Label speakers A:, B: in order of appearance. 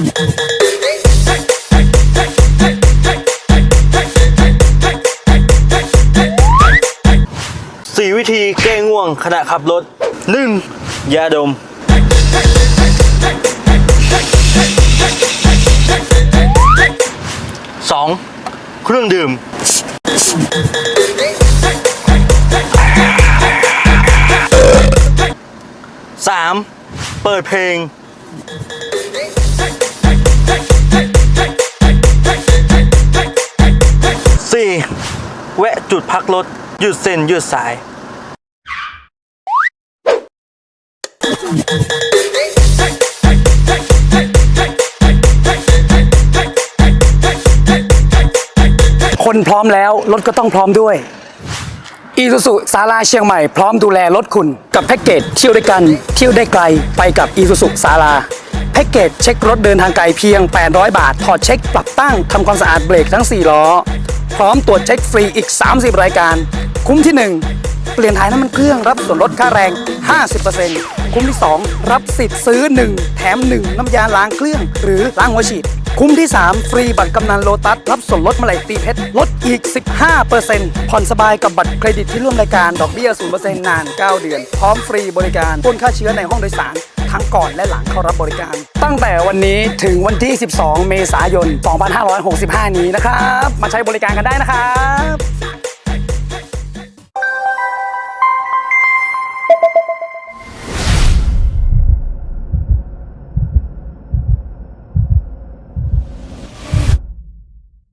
A: สี่วิธีแก้ง่วงขณะขับรถหนึ่งยาดมสองเครื่องดื่มสามเปิดเพลง แวะจุดพักรถหยุดเส้นหยุดสาย
B: คนพร้อมแล้ว รถก็ต้องพร้อมด้วยอีซูซุสาราเชียงใหม่พร้อมดูแลรถคุณ กับแพ็กเกจเที่ยวด้วยกัน เที่ยวได้ไกลไปกับอีซูซุสาราแพ็กเกจเช็ครถเดินทางไกลเพียง 800 บาท ถอดเช็คปรับตั้งทำความสะอาดเบรกทั้ง 4 ล้อ ร้อมตรวจเช็คฟรีอีก 30 รายการ คุ้มที่ 1 เปลี่ยนถ่ายน้ำมันเครื่องรับส่วนลดค่าแรง 50%คุ้มที่ 2 รับสิทธิ์ซื้อ 1 แถม 1 น้ำยาล้างเครื่อง หรือล้างหัวฉีด คุ้มที่ 3 ฟรีบัตรกำนันโลตัส รับส่วนลดเมลัยตีเพชรลดอีก 15%ผ่อนสบายกับบัตรเครดิตที่ร่วมรายการดอกเบี้ย 0%นาน 9 เดือน พร้อมฟรีบริการพ่นฆ่าเชื้อในห้องโดยสาร ทั้งก่อนและหลังเข้ารับบริการ ตั้งแต่วันนี้ถึงวันที่ 12 เมษายน 2565 นี้นะครับ มาใช้บริการกันได้นะครับ